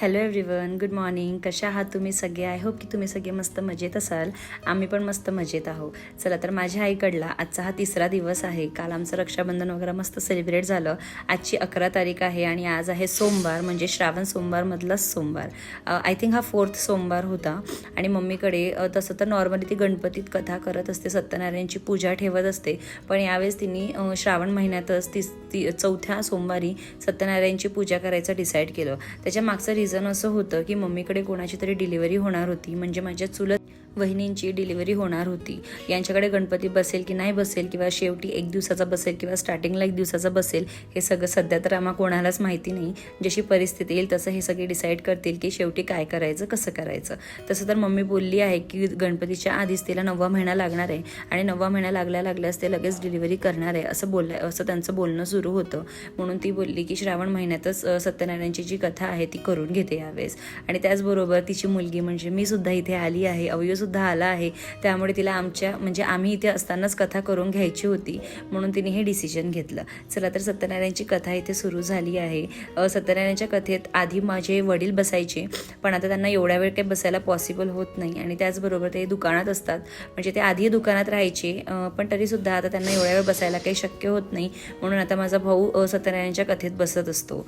Hello everyone good morning कशा आहात तुम्ही सगळे? आय होप की तुम्ही सगळे मस्त मजेत असाल. आम्ही पण मस्त मजेत आहो चला तर माझ्या आईकडला आजचा हा तिसरा दिवस आहे. काल आमचं रक्षाबंधन वगैरे मस्त सेलिब्रेट झालं. आजची अकरा तारीख आहे आणि आज आहे सोमवार म्हणजे श्रावण सोमवारमधलाच सोमवार. आय थिंक हा फोर्थ सोमवार होता. आणि मम्मीकडे तसं तर नॉर्मली ती गणपतीत कथा करत असते सत्यनारायणची पूजा ठेवत असते. पण यावेळेस तिने श्रावण महिन्यातच ती चौथ्या सोमवारी सत्यनारायणची पूजा करायचं डिसाईड केलं. त्याच्या मागचं रिझन असं होतं की मम्मीकडे कोणाची तरी डिलिव्हरी होणार होती. म्हणजे माझ्या चुलत वहिनींची डिलिव्हरी होणार होती. यांच्याकडे गणपती बसेल की नाही बसेल किंवा शेवटी एक दिवसाचा बसेल किंवा स्टार्टिंगला एक दिवसाचा बसेल हे सगळं सध्या तर आम्हा कोणालाच माहिती नाही. जशी परिस्थिती येईल तसं हे सगळे डिसाईड करतील की शेवटी काय करायचं कसं करायचं. तसं तर मम्मी बोलली आहे की गणपतीच्या आधीच तिला नववा महिना लागणार आहे आणि नववा महिना लागल्या लागल्यास ते लगेच डिलिव्हरी करणार आहे असं बोललं असं त्यांचं बोलणं सुरू होतं. म्हणून ती बोलली की श्रावण महिन्यातच सत्यनारायणची जी कथा आहे ती करून घेते यावेळेस. आणि त्याचबरोबर तिची मुलगी म्हणजे मी सुद्धा इथे आली आहे अवयवसुद्धा आला आहे. त्यामुळे तिला आमच्या म्हणजे आम्ही इथे असतानाच कथा करून घ्यायची होती. म्हणून तिने हे डिसिजन घेतलं. चला तर सत्यनारायणची कथा इथे सुरू झाली आहे. सत्यनारायणच्या कथेत आधी माझे वडील बसायचे पण आता त्यांना एवढ्या वेळ काही बसायला पॉसिबल होत नाही. आणि त्याचबरोबर ते दुकानात असतात. म्हणजे ते आधी दुकानात राहायचे पण तरीसुद्धा आता त्यांना एवढ्या वेळ बसायला काही शक्य होत नाही. म्हणून आता माझा भाऊ सत्यनारायणच्या कथेत बसत असतो.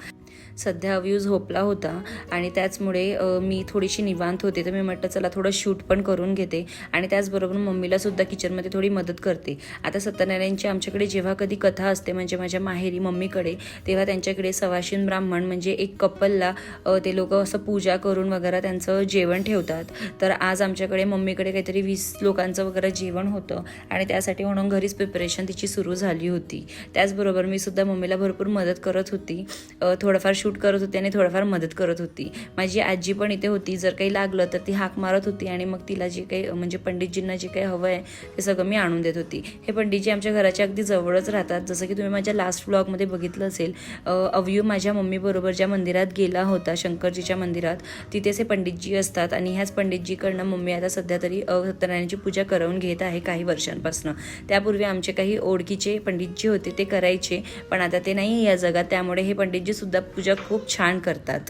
सध्या व्ह्यूज झोपला होता आणि त्याचमुळे मी थोडीशी निवांत होते. तर मी म्हटलं चला थोडं शूट पण करून घेते. आणि त्याचबरोबर मम्मीला सुद्धा किचनमध्ये थोडी मदत करते. आता सत्यनारायणची आमच्याकडे जेव्हा कधी कथा असते म्हणजे माझ्या माहेरी मम्मीकडे तेव्हा त्यांच्याकडे सवाशीन ब्राह्मण म्हणजे एक कपलला ते लोक असं पूजा करून वगैरे त्यांचं जेवण ठेवतात. तर आज आमच्याकडे मम्मीकडे काहीतरी वीस लोकांचं वगैरे जेवण होतं आणि त्यासाठी म्हणून घरीच प्रिपरेशन तिची सुरू झाली होती. त्याचबरोबर मी सुद्धा मम्मीला भरपूर मदत करत होती. थोडंफार शूट करत होती आणि थोडंफार मदत करत होती. माझी आजी पण इथे होती. जर काही लागलं तर ती हाक मारत होती आणि मग तिला जे काही म्हणजे पंडितजींना जे काही हवं आहे ते सगळं मी आणून देत होती. हे पंडितजी आमच्या घराच्या अगदी जवळच राहतात. जसं की तुम्ही माझ्या लास्ट ब्लॉगमध्ये बघितलं असेल अवयू माझ्या मम्मीबरोबर ज्या मंदिरात गेला होता शंकरजीच्या मंदिरात तिथेच हे पंडितजी असतात आणि ह्याच पंडितजीकडनं मम्मी आता सध्या तरी अ, सत्यनारायणची पूजा करवून घेत आहे काही वर्षांपासून. त्यापूर्वी आमचे काही ओळखीचे पंडितजी होते ते करायचे पण आता ते नाही या जगात. त्यामुळे हे पंडितजी सुद्धा पूजा खूप छान करतात.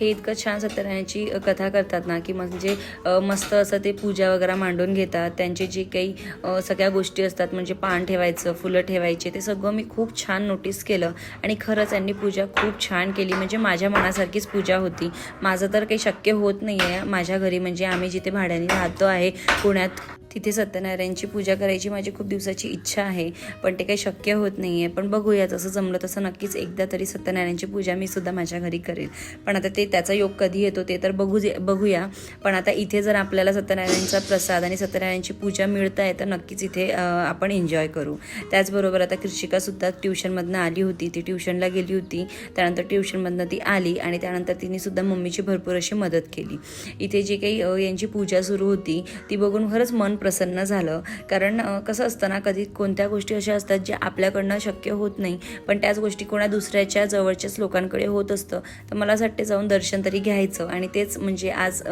हे इतकं छान सत्यनारायणाची कथा करतात ना की म्हणजे मस्त असं ते पूजा वगैरे मांडून घेतात. त्यांचे जे काही सगळ्या गोष्टी असतात म्हणजे पान ठेवायचं फुलं ठेवायचे ते सगळं मी खूप छान नोटीस केलं. आणि खरंच यांनी पूजा खूप छान केली. म्हणजे माझ्या मनासारखीच पूजा होती. माझं तर काही शक्य होत नाही आहे माझ्या घरी म्हणजे आम्ही जिथे भाड्याने राहतो आहे पुण्यात तिथे सत्यनारायणची पूजा करायची माझी खूप दिवसाची इच्छा आहे पण ते काही शक्य होत नाही आहे पण बघूया जसं जमलं तसं नक्कीच एकदा तरी सत्यनारायणची पूजा मी सुद्धा माझ्या घरी करेल. पण आता ते त्याचा योग कधी येतो ते तर बघू बघूया. पण आता इथे जर आपल्याला सत्यनारायणचा प्रसाद आणि सत्यनारायणची पूजा मिळत आहे तर नक्कीच इथे आपण एन्जॉय करू. त्याचबरोबर आता कृषिकासुद्धा ट्युशनमधनं आली होती. ती ट्युशनला गेली होती. त्यानंतर ट्युशनमधनं ती आली आणि त्यानंतर तिने सुद्धा मम्मीची भरपूर अशी मदत केली. इथे जे काही यांची पूजा सुरू होती ती बघून खरंच मन प्रसन्न झालं. कारण कसं असतं ना कधी कोणत्या गोष्टी अशा असतात ज्या आपल्याकडनं शक्य होत नाही पण त्याच गोष्टी कोणा दुसऱ्याच्या जवळच्याच लोकांकडे होत असतं. तर मला असं वाटते जाऊन दर्शन तरी घ्यायचं आणि तेच म्हणजे आज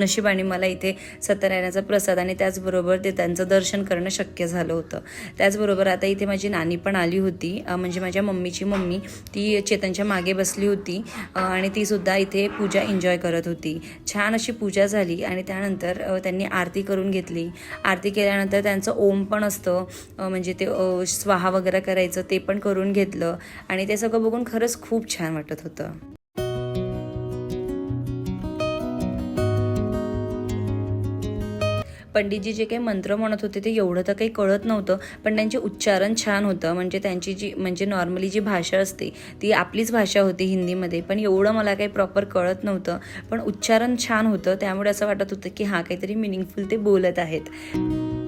नशिबाने मला इथे सत्यनारायणाचा प्रसाद आणि त्याचबरोबर ते त्यांचं दर्शन करणं शक्य झालं होतं. त्याचबरोबर आता इथे माझी नानी पण आली होती. म्हणजे माझ्या मम्मीची मम्मी ती चेतनच्या मागे बसली होती. आणि ती सुद्धा इथे पूजा एन्जॉय करत होती. छान अशी पूजा झाली आणि त्यानंतर त्यांनी आरती करून घेतली. आरती केल्यानंतर त्यांचं ओम पण असतं. म्हणजे ते स्वाहा वगैरे करायचं ते पण करून घेतलं. आणि ते सगळं बघून खरंच खूप छान वाटत होतं. पंडितजी जे काही मंत्र म्हणत होते ते एवढं तर काही कळत नव्हतं पण त्यांचे उच्चारण छान होतं. म्हणजे त्यांची जी म्हणजे नॉर्मली जी भाषा असते ती आपलीच भाषा होती हिंदीमध्ये पण एवढं मला काही प्रॉपर कळत नव्हतं. पण उच्चारण छान होतं त्यामुळे असं वाटत होतं की हां काहीतरी मिनिंगफुल ते बोलत आहेत.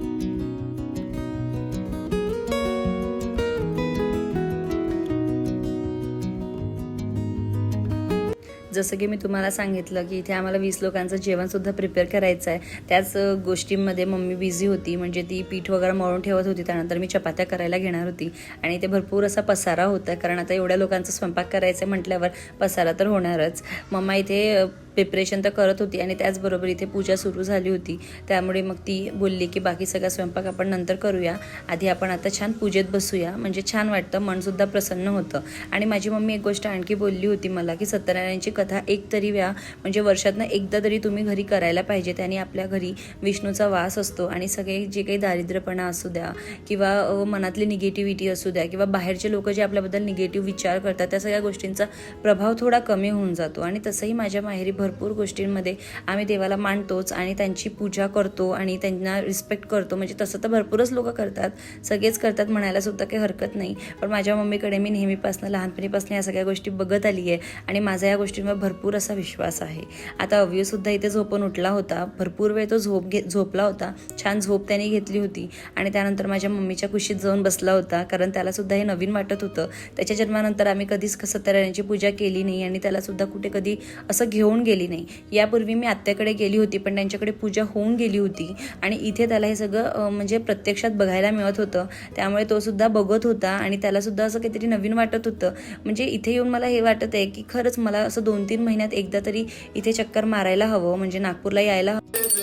जसं की मी तुम्हाला सांगितलं की इथे आम्हाला वीस लोकांचं जेवणसुद्धा प्रिपेअर करायचं आहे. त्याच गोष्टींमध्ये मम्मी बिझी होती म्हणजे ती पीठ वगैरे मळून ठेवत होती त्यानंतर मी चपात्या करायला घेणार होती. आणि ते भरपूर असा पसारा होता कारण आता एवढ्या लोकांचा स्वयंपाक करायचा आहे म्हटल्यावर पसारा तर होणारच. मम्मा इथे प्रिपरेशन तर करत होती आणि त्याचबरोबर इथे पूजा सुरू झाली होती. त्यामुळे मग ती बोलली की बाकी सगळा स्वयंपाक आपण नंतर करूया. आधी आपण आता छान पूजेत बसूया. म्हणजे छान वाटतं मनसुद्धा प्रसन्न होतं. आणि माझी मम्मी एक गोष्ट आणखी बोलली होती मला की सत्यनारायणची कथा एक तरी व्या. म्हणजे वर्षातनं एकदा तरी तुम्ही घरी करायला पाहिजे. त्याने आपल्या घरी विष्णूचा वास असतो आणि सगळे जे काही दारिद्र्यपणा असू द्या किंवा मनातली निगेटिव्हिटी असू द्या किंवा बाहेरचे लोक जे आपल्याबद्दल निगेटिव्ह विचार करतात त्या सगळ्या गोष्टींचा प्रभाव थोडा कमी होऊन जातो. आणि तसंही माझ्या माहेरी भरपूर गोष्टींमध्ये आम्ही देवाला मानतोच आणि त्यांची पूजा करतो आणि त्यांना रिस्पेक्ट करतो. म्हणजे तसं तर भरपूरच लोक करतात. सगळेच करतात म्हणायला सुद्धा काही हरकत नाही. पण माझ्या मम्मीकडे मी नेहमीपासून लहानपणीपासून या सगळ्या गोष्टी बघत आली आहे आणि माझा या गोष्टींवर भरपूर असा विश्वास आहे. आता अव्यूसुद्धा इथे झोपून उठला होता. भरपूर वेळ तो झोप घे झोपला होता. छान झोप त्याने घेतली होती आणि त्यानंतर माझ्या मम्मीच्या कुशीत जाऊन बसला होता. कारण त्यालासुद्धा हे नवीन वाटत होतं. त्याच्या जन्मानंतर आम्ही कधीच सत्यनारायणची पूजा केली नाही आणि त्यालासुद्धा कुठे कधी असं घेऊन गेलो नाही. यापूर्वी मी आत्याकडे गेली होती पण त्यांच्याकडे पूजा होऊन गेली होती आणि इथे त्याला हे सगळं म्हणजे प्रत्यक्षात बघायला मिळत होतं. त्यामुळे तो सुद्धा बघत होता आणि त्याला सुद्धा असं काहीतरी नवीन वाटत होतं. म्हणजे इथे येऊन मला हे वाटत आहे की खरंच मला असं दोन तीन महिन्यात एकदा तरी इथे चक्कर मारायला हवं म्हणजे नागपूरला यायला हवं.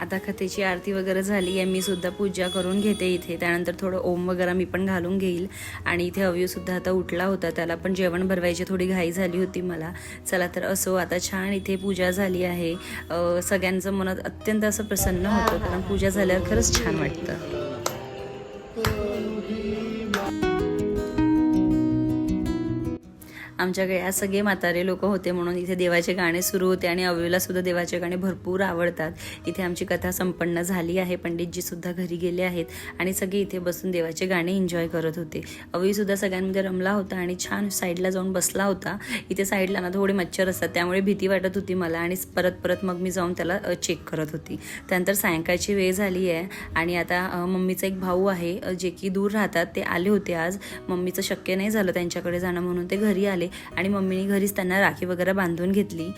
आता कथेची आरती वगैरे झाली आहे मी सुद्धा पूजा करून घेते इथे. त्यानंतर थोडं ओम वगैरे मी पण घालून घेईल. आणि इथे अवयवसुद्धा आता उठला होता त्याला पण जेवण भरवायची थोडी घाई झाली होती मला. चला तर असो आता छान इथे पूजा झाली आहे. सगळ्यांचं मनात अत्यंत असं प्रसन्न होतं कारण पूजा झाल्यावर खरंच छान वाटतं. आमच्याकडे या सगळे म्हातारे लोक होते म्हणून इथे देवाचे गाणे सुरू होते आणि अवयूला सुद्धा देवाचे गाणे भरपूर आवडतात. इथे आमची कथा संपन्न झाली आहे. पंडितजी सुद्धा घरी गेले आहेत आणि सगळे इथे बसून देवाचे गाणे एन्जॉय करत होते. अवयू सुद्धा सगळ्यांमध्ये रमला होता आणि छान साईडला जाऊन बसला होता. इथे साईडला ना थोडे मच्छर असतात त्यामुळे भीती वाटत होती मला आणि परत परत मग मी जाऊन त्याला चेक करत होती. त्यानंतर सायंकाळची वेळ झाली आहे आणि आता मम्मीचा एक भाऊ आहे जे की दूर राहतात ते आले होते आज. मम्मीचं शक्य नाही झालं त्यांच्याकडे जाणं म्हणून ते घरी आले. आणि मम्मीने घरीच त्यांना राखी वगैरे बांधून घेतली.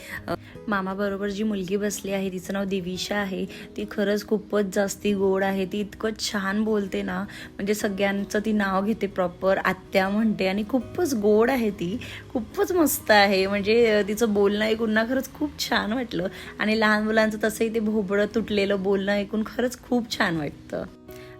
मामाबरोबर जी मुलगी बसली आहे तिचं नाव दिविशा आहे. ती खरंच खूपच जास्ती गोड आहे. ती इतकं छान बोलते ना म्हणजे सगळ्यांचं ती नाव घेते प्रॉपर आत्या म्हणते आणि खूपच गोड आहे ती. खूपच मस्त आहे. म्हणजे तिचं बोलणं ऐकून ना खरंच खूप छान वाटलं. आणि लहान मुलांचं तसंही ते भोबळं तुटलेलं बोलणं ऐकून खरंच खूप छान वाटतं.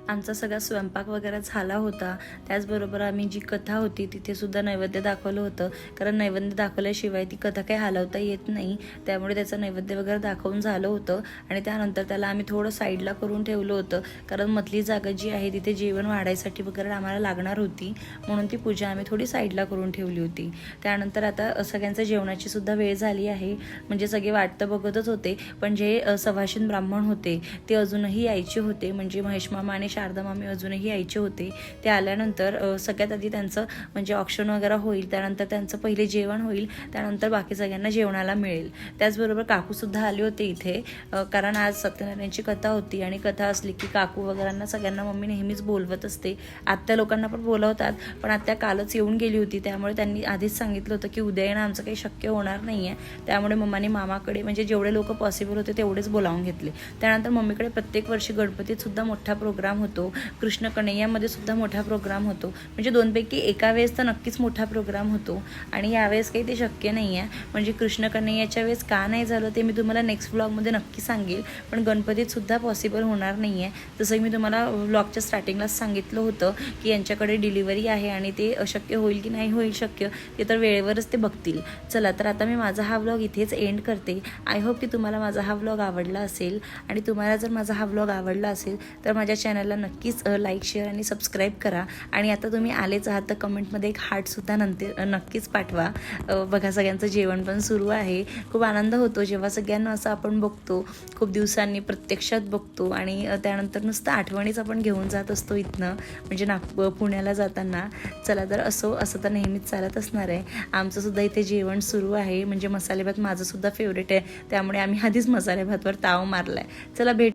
आमचा सगळा स्वयंपाक वगैरे झाला होता. त्याचबरोबर आम्ही जी कथा होती तिथे सुद्धा नैवेद्य दाखवलं होतं. कारण नैवेद्य दाखवल्याशिवाय ती कथा काही हलवता येत नाही. त्यामुळे त्याचं नैवेद्य वगैरे दाखवून झालं होतं. आणि त्यानंतर त्याला आम्ही थोडं साईडला करून ठेवलं होतं. कारण मधली जागा जी आहे तिथे जेवण वाढायसाठी वगैरे आम्हाला लागणार होती. म्हणून ती पूजा आम्ही थोडी साईडला करून ठेवली होती. त्यानंतर आता सगळ्यांच्या जेवणाची सुद्धा वेळ झाली आहे. म्हणजे सगळे वाटतं बघतच होते. पण जे अ, ब्राह्मण होते ते अजूनही यायचे होते. म्हणजे महेश मामा आणि शारदा मामी अजूनही यायचे होते. ते आल्यानंतर सगळ्यात आधी त्यांचं म्हणजे ऑप्शन वगैरे होईल त्यानंतर त्यांचं पहिले जेवण होईल त्यानंतर बाकी सगळ्यांना जेवणाला मिळेल. त्याचबरोबर काकूसुद्धा आले होते इथे. कारण आज सत्यनारायणची कथा होती आणि कथा असली की काकू वगैरेंना सगळ्यांना मम्मी नेहमीच बोलवत असते. आत्या लोकांना पण बोलवतात पण आत्या कालच येऊन गेली होती. त्यामुळे त्यांनी आधीच सांगितलं होतं की उद्या येणं आमचं काही शक्य होणार नाही आहे त्यामुळे मम्माने मामाकडे म्हणजे जेवढे लोक पॉसिबल होते तेवढेच बोलावून घेतले. त्यानंतर मम्मीकडे प्रत्येक वर्षी गणपतीत सुद्धा मोठा प्रोग्राम होता. कृष्ण कन्हैयामध्ये सुद्धा मोठा प्रोग्राम होतो. म्हणजे दोनपैकी एका वेळेस तर नक्कीच मोठा प्रोग्राम होतो. आणि यावेळेस काही ते शक्य नाही आहे म्हणजे कृष्ण कन्हैयाच्या वेळेस का नाही झालं ते मी तुम्हाला नेक्स्ट व्लॉगमध्ये नक्की सांगेल. पण गणपतीत सुद्धा पॉसिबल होणार नाही आहे जसं मी तुम्हाला व्लॉगच्या स्टार्टिंगलाच सांगितलं होतं की यांच्याकडे डिलिव्हरी आहे आणि ते अशक्य होईल की नाही होईल शक्य ते तर वेळेवरच ते बघतील. चला तर आता मी माझा हा व्लॉग इथेच एंड करते. आय होप की तुम्हाला माझा हा व्लॉग आवडला असेल. आणि तुम्हाला जर माझा हा व्लॉग आवडला असेल तर माझ्या चॅनलला नक्कीच लाईक शेअर आणि सबस्क्राईब करा. आणि आता तुम्ही आलेच आहात तर कमेंटमध्ये एक हार्टसुद्धा नंतर नक्कीच पाठवा. बघा सगळ्यांचं जेवण पण सुरू आहे. खूप आनंद होतो जेव्हा सगळ्यांना असं आपण बघतो. खूप दिवसांनी प्रत्यक्षात बघतो. आणि त्यानंतर नुसतं आठवणीच आपण घेऊन जात असतो इथनं. म्हणजे नाग पुण्याला जाताना. चला तर असो असं तर नेहमीच चालत असणार आहे. आमचंसुद्धा इथे जेवण सुरू आहे. म्हणजे मसाले भात फेवरेट आहे. त्यामुळे आम्ही आधीच मसाले भातवर ताव आहे चला भेट